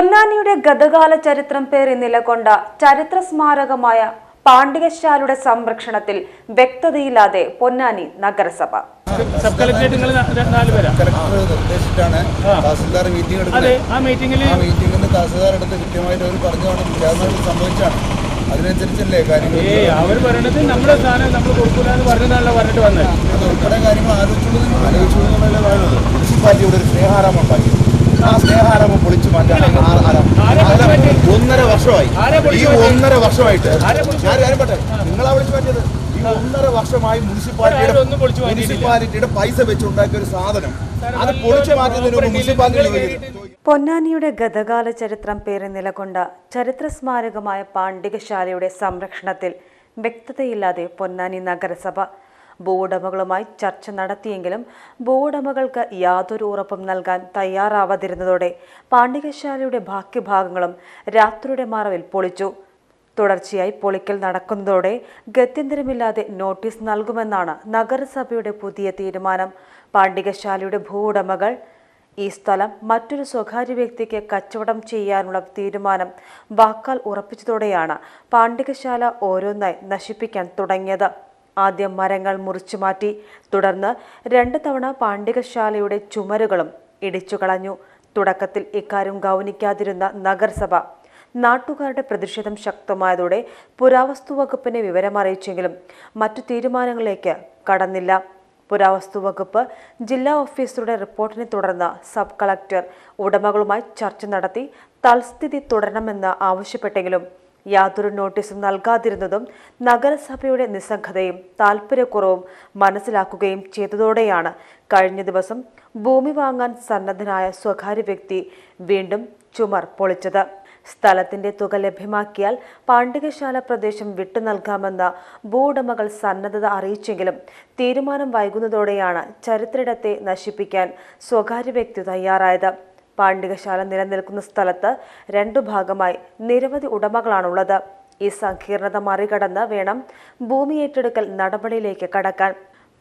പൊന്നാനിയുടെ ഗതകാല ചരിത്രം പേറി നിലകൊണ്ട ചരിത്ര സ്മാരകമായ പാണ്ഡികശാലയുടെ സംരക്ഷണത്തിൽ വ്യക്തതയില്ലാതെ പൊന്നാനി നഗരസഭ. സബ് കളക്ടറേറ്റ് നിങ്ങൾ നാല് പേരാ? നിർദ്ദേശിച്ചിട്ടാണ് തഹസിൽദാർ മീറ്റിംഗ് എടുക്കുന്നത്. ആ മീറ്റിംഗിൽ ആ മീറ്റിംഗിൽ തഹസിൽദാർ എടുത്ത് കൃത്യമായിട്ട് അവർ പറഞ്ഞതാണ്. ഇല്ലാതെ സംഭവിച്ചാണ്. അതിനനുസരിച്ചല്ലേ കാര്യങ്ങൾ ഏ അവർ പറയണത് നമ്മുടെ സ്ഥാനം നമ്മൾ കൊടുക്കൂല എന്ന് പറഞ്ഞതാണല്ലോ പറഞ്ഞിട്ട് വന്നത്. അത് ഉൾപ്പെടെ കാര്യങ്ങൾ ആലോചിച്ചു നിങ്ങൾ ആലോചിച്ചുകൊണ്ടുള്ള പറയുന്നത്? മുനിസിപ്പാലിറ്റി ഇവിടെ ഒരു സ്നേഹാരാമം ഉണ്ടാക്കി ആ സ്നേഹാരാമം പൊളിച്ചു മാറ്റാൻ ആ- ആ- ആ- ആരെ പൊളിച്ചു മാറ്റി? ഒന്നര വർഷമായി. ഈ ഒന്നര വർഷമായിട്ട് ഞാൻ കാര്യം പറട്ടെ നിങ്ങളാ വിളിച്ചു മാറ്റിയത്. ഈ ഒന്നര വർഷമായി മുനിസിപ്പാലിറ്റിയുടെ. മുനിസിപ്പാലിറ്റിയുടെ പൈസ വെച്ചുണ്ടാക്കിയ ഒരു സാധനം. അത് പൊളിച്ചു മാറ്റുന്നതിന് മുനിസിപ്പാലിറ്റി പൊന്നാനിയുടെ ഗതകാല ചരിത്രം പേറി നിലകൊണ്ട ചരിത്ര സ്മാരകമായ പാണ്ഡികശാലയുടെ സംരക്ഷണത്തിൽ വ്യക്തതയില്ലാതെ പൊന്നാനി നഗരസഭ ഭൂവുടമകളുമായി ചർച്ച നടത്തിയെങ്കിലും ഭൂവുടമകൾക്ക് യാതൊരു ഉറപ്പും നൽകാൻ തയ്യാറാവാതിരുന്നതോടെ പാണ്ഡികശാലയുടെ ബാക്കി ഭാഗങ്ങളും രാത്രിയുടെ മറവിൽ പൊളിച്ചു. തുടർച്ചയായി പൊളിക്കൽ നടക്കുന്നതോടെ ഗത്യന്തരമില്ലാതെ നോട്ടീസ് നൽകുമെന്നാണ് നഗരസഭയുടെ പുതിയ തീരുമാനം. പാണ്ഡികശാലയുടെ ഭൂവുടമകൾ ഈ സ്ഥലം മറ്റൊരു സ്വകാര്യ വ്യക്തിക്ക് കച്ചവടം ചെയ്യാനുള്ള തീരുമാനം വാക്കാൽ ഉറപ്പിച്ചതോടെയാണ് പാണ്ഡികശാല ഓരോന്നായി നശിപ്പിക്കാൻ തുടങ്ങിയത്. ആദ്യം മരങ്ങൾ മുറിച്ചു മാറ്റി. തുടർന്ന് രണ്ട് തവണ പാണ്ഡികശാലയുടെ ചുമരുകളും ഇടിച്ചു കളഞ്ഞു തുടക്കത്തിൽ ഇക്കാര്യം ഗൗനിക്കാതിരുന്ന നഗരസഭ നാട്ടുകാരുടെ പ്രതിഷേധം ശക്തമായതോടെ പുരാവസ്തു വകുപ്പിനെ വിവരമറിയിച്ചെങ്കിലും മറ്റു തീരുമാനങ്ങളിലേക്ക് കടന്നില്ല. പുരാവസ്തു വകുപ്പ് ജില്ലാ ഓഫീസറുടെ റിപ്പോർട്ടിനെ തുടർന്ന് സബ് കളക്ടർ ഉടമകളുമായി ചർച്ച നടത്തി തൽസ്ഥിതി തുടരണമെന്ന് ആവശ്യപ്പെട്ടെങ്കിലും യാതൊരു നോട്ടീസും നൽകാതിരുന്നതും നഗരസഭയുടെ നിസ്സംഗതയും താൽപ്പര്യക്കുറവും മനസ്സിലാക്കുകയും ചെയ്തതോടെയാണ് കഴിഞ്ഞ ദിവസം ഭൂമി വാങ്ങാൻ സന്നദ്ധനായ സ്വകാര്യ വ്യക്തി വീണ്ടും ചുമർ പൊളിച്ചത്. സ്ഥലത്തിന്റെ തുക ലഭ്യമാക്കിയാൽ പാണ്ഡികശാല പ്രദേശം വിട്ടു നൽകാമെന്ന ഭൂവുടമകൾ സന്നദ്ധത അറിയിച്ചെങ്കിലും തീരുമാനം വൈകുന്നതോടെയാണ് ചരിത്രയിടത്തെ നശിപ്പിക്കാൻ സ്വകാര്യ വ്യക്തി തയ്യാറായത്. പാണ്ഡികശാല നിലനിൽക്കുന്ന സ്ഥലത്ത് രണ്ടു ഭാഗമായി നിരവധി ഉടമകളാണുള്ളത്. ഈ സങ്കീർണത മറികടന്ന് വേണം ഭൂമി ഏറ്റെടുക്കൽ നടപടിയിലേക്ക് കടക്കാൻ.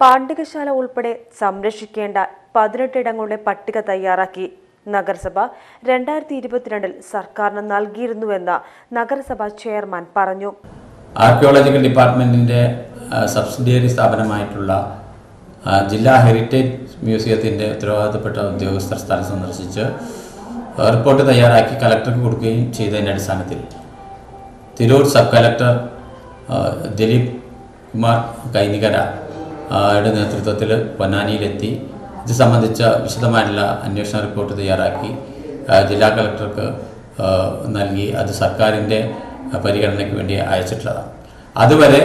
പാണ്ഡികശാല ഉൾപ്പെടെ സംരക്ഷിക്കേണ്ട പതിനെട്ടിടങ്ങളുടെ പട്ടിക തയ്യാറാക്കി. നഗരസഭ രണ്ടായിരത്തി ഇരുപത്തിരണ്ടിൽ സർക്കാരിന് നൽകിയിരുന്നുവെന്ന് നഗരസഭ ചെയർമാൻ പറഞ്ഞു. ആർക്കിയോളജിക്കൽ ഡിപ്പാർട്ട്മെന്റിന്റെ സബ്സിഡിയറി സ്ഥാപനമായിട്ടുള്ള ജില്ലാ ഹെറിറ്റേജ് മ്യൂസിയത്തിന്റെ ഉത്തരവാദിത്തപ്പെട്ട ഉദ്യോഗസ്ഥർ സ്ഥലം സന്ദർശിച്ച് റിപ്പോർട്ട് തയ്യാറാക്കി കലക്ടർക്ക് കൊടുക്കുകയും ചെയ്തതിന്റെ അടിസ്ഥാനത്തിൽ. തിരൂർ സബ് കലക്ടർ ദിലീപ് കുമാർ കൈനികര യുടെ നേതൃത്വത്തിൽ പൊന്നാനിയിലെത്തി. ഇത് സംബന്ധിച്ച വിശദമായിട്ടുള്ള അന്വേഷണ റിപ്പോർട്ട് തയ്യാറാക്കി ജില്ലാ കലക്ടർക്ക് നൽകി. അത് സർക്കാരിന്റെ പരിഗണനയ്ക്ക് വേണ്ടി അയച്ചിട്ടുള്ളതാണ്. അതുവരെ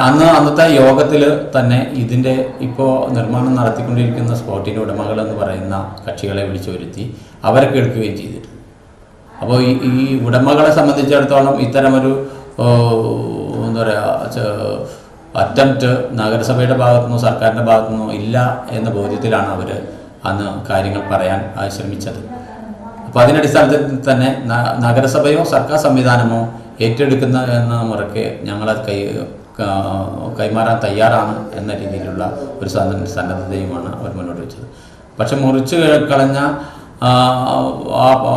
അന്ന് അന്നത്തെ യോഗത്തിൽ തന്നെ ഇതിന്റെ ഇപ്പോൾ നിർമ്മാണം നടത്തിക്കൊണ്ടിരിക്കുന്ന സ്പോട്ടിന്റെ ഉടമകൾ എന്ന് പറയുന്ന കക്ഷികളെ വിളിച്ചു വരുത്തി അവരെ കേൾക്കുകയും ചെയ്തിട്ടുണ്ട്. അപ്പോൾ ഈ ഈ ഉടമകളെ സംബന്ധിച്ചിടത്തോളം ഇത്തരമൊരു എന്താ പറയുക അറ്റംപ്റ്റ് നഗരസഭയുടെ ഭാഗത്തുനിന്നോ സർക്കാരിന്റെ ഭാഗത്തുനിന്നോ ഇല്ല എന്ന ബോധ്യത്തിലാണ് അവർ അന്ന് കാര്യങ്ങൾ പറയാൻ ശ്രമിച്ചത് അപ്പോൾ അതിനടിസ്ഥാനത്തിൽ തന്നെ നഗരസഭയോ സർക്കാർ സംവിധാനമോ ഏറ്റെടുക്കുന്ന എന്ന മുറയ്ക്ക് ഞങ്ങളത് ക- കൈമാറാൻ തയ്യാറാണ് എന്ന രീതിയിലുള്ള ഒരു സന്ന- സന്നദ്ധതയുമാണ് അവർ മുന്നോട്ട് വെച്ചത്. പക്ഷെ മുറിച്ച് കളഞ്ഞ ആ,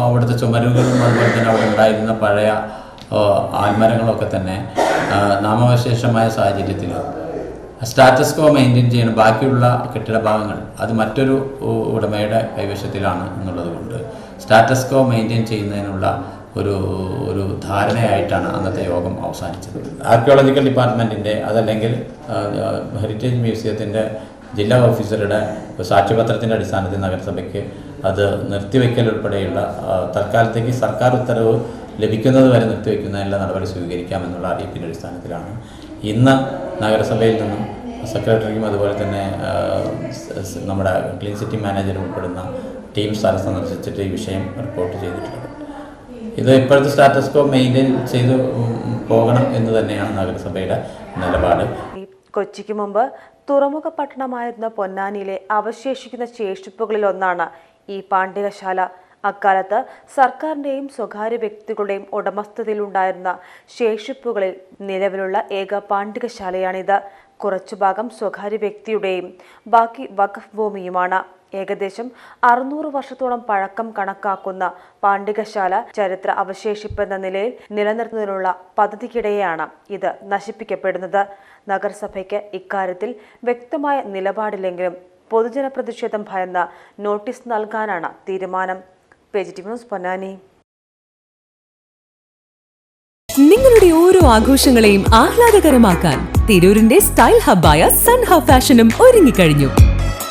അവിടുത്തെ ചുമരുകളും അതുപോലെ തന്നെ അവിടെ ഉണ്ടായിരുന്ന പഴയ ആൽമരങ്ങളൊക്കെ തന്നെ നാമവിശേഷമായ സാഹചര്യത്തിൽ സ്റ്റാറ്റസ് കോ മെയിന്റെയിൻ ചെയ്യണം. ബാക്കിയുള്ള കെട്ടിട ഭാഗങ്ങൾ അത് മറ്റൊരു ഉടമയുടെ കൈവശത്തിലാണ് എന്നുള്ളത് കൊണ്ട് സ്റ്റാറ്റസ് കോ മെയിന്റെയിൻ ചെയ്യുന്നതിനുള്ള ഒരു ഒരു ധാരണയായിട്ടാണ് അന്നത്തെ യോഗം അവസാനിച്ചത്. ആർക്കിയോളജിക്കൽ ഡിപ്പാർട്ട്മെന്റിന്റെ അതല്ലെങ്കിൽ ഹെറിറ്റേജ് മ്യൂസിയത്തിന്റെ ജില്ലാ ഓഫീസറുടെ സാക്ഷ്യപത്രത്തിന്റെ അടിസ്ഥാനത്തിൽ നഗരസഭയ്ക്ക് അത് നിർത്തിവെക്കൽ ഉൾപ്പെടെയുള്ള തൽക്കാലത്തേക്ക് സർക്കാർ ഉത്തരവ് ലഭിക്കുന്നത് വരെ നിർത്തിവെക്കുന്നതിനുള്ള നടപടി സ്വീകരിക്കാമെന്നുള്ള അറിയിപ്പിന്റെ അടിസ്ഥാനത്തിലാണ്. ഇന്ന് നഗരസഭയിൽ നിന്നും സെക്രട്ടറിക്കും അതുപോലെ തന്നെ നമ്മുടെ ക്ലീൻ സിറ്റി മാനേജർ ഉൾപ്പെടുന്ന ടീം സ്ഥലം സന്ദർശിച്ചിട്ട് ഈ വിഷയം റിപ്പോർട്ട് ചെയ്തിട്ടുള്ളത്. ഇത് ഇപ്പോഴത്തെ സ്റ്റാറ്റസ് കോ മെയിന്റെയിൻ ചെയ്ത് പോകണം എന്ന് തന്നെയാണ് നഗരസഭയുടെ നിലപാട്. കൊച്ചിക്ക് മുമ്പ് തുറമുഖ പട്ടണമായിരുന്ന പൊന്നാനിയിലെ അവശേഷിക്കുന്ന ശേഷിപ്പുകളിൽ ഒന്നാണ് ഈ പാണ്ഡികശാല അക്കാലത്ത് സർക്കാരിന്റെയും സ്വകാര്യ വ്യക്തികളുടെയും ഉടമസ്ഥതയിലുണ്ടായിരുന്ന ശേഷിപ്പുകളിൽ നിലവിലുള്ള ഏക പാണ്ഡികശാലയാണിത് കുറച്ചു ഭാഗം സ്വകാര്യ വ്യക്തിയുടെയും ബാക്കി വഖഫ് ഭൂമിയുമാണ്. ഏകദേശം അറുന്നൂറ് വർഷത്തോളം പഴക്കം കണക്കാക്കുന്ന പാണ്ഡികശാല ചരിത്ര അവശേഷിപ്പെന്ന നിലയിൽ നിലനിർത്തുന്നതിനുള്ള പദ്ധതിക്കിടെയാണ് ഇത് നശിപ്പിക്കപ്പെടുന്നത്. നഗരസഭയ്ക്ക് ഇക്കാര്യത്തിൽ വ്യക്തമായ നിലപാടില്ലെങ്കിലും പൊതുജന പ്രതിഷേധം ഭയന്ന നോട്ടീസ് നൽകാനാണ് തീരുമാനം. പേജിറ്റീവ് ന്യൂസ് പൊന്നാനി. നിങ്ങളുടെ ഓരോ ആഘോഷങ്ങളെയും ആഹ്ലാദകരമാക്കാൻ തിരൂരിന്റെ സ്റ്റൈൽ ഹബ്ബായ സൺ ഹബ് ഫാഷനും ഒരുങ്ങിക്കഴിഞ്ഞു.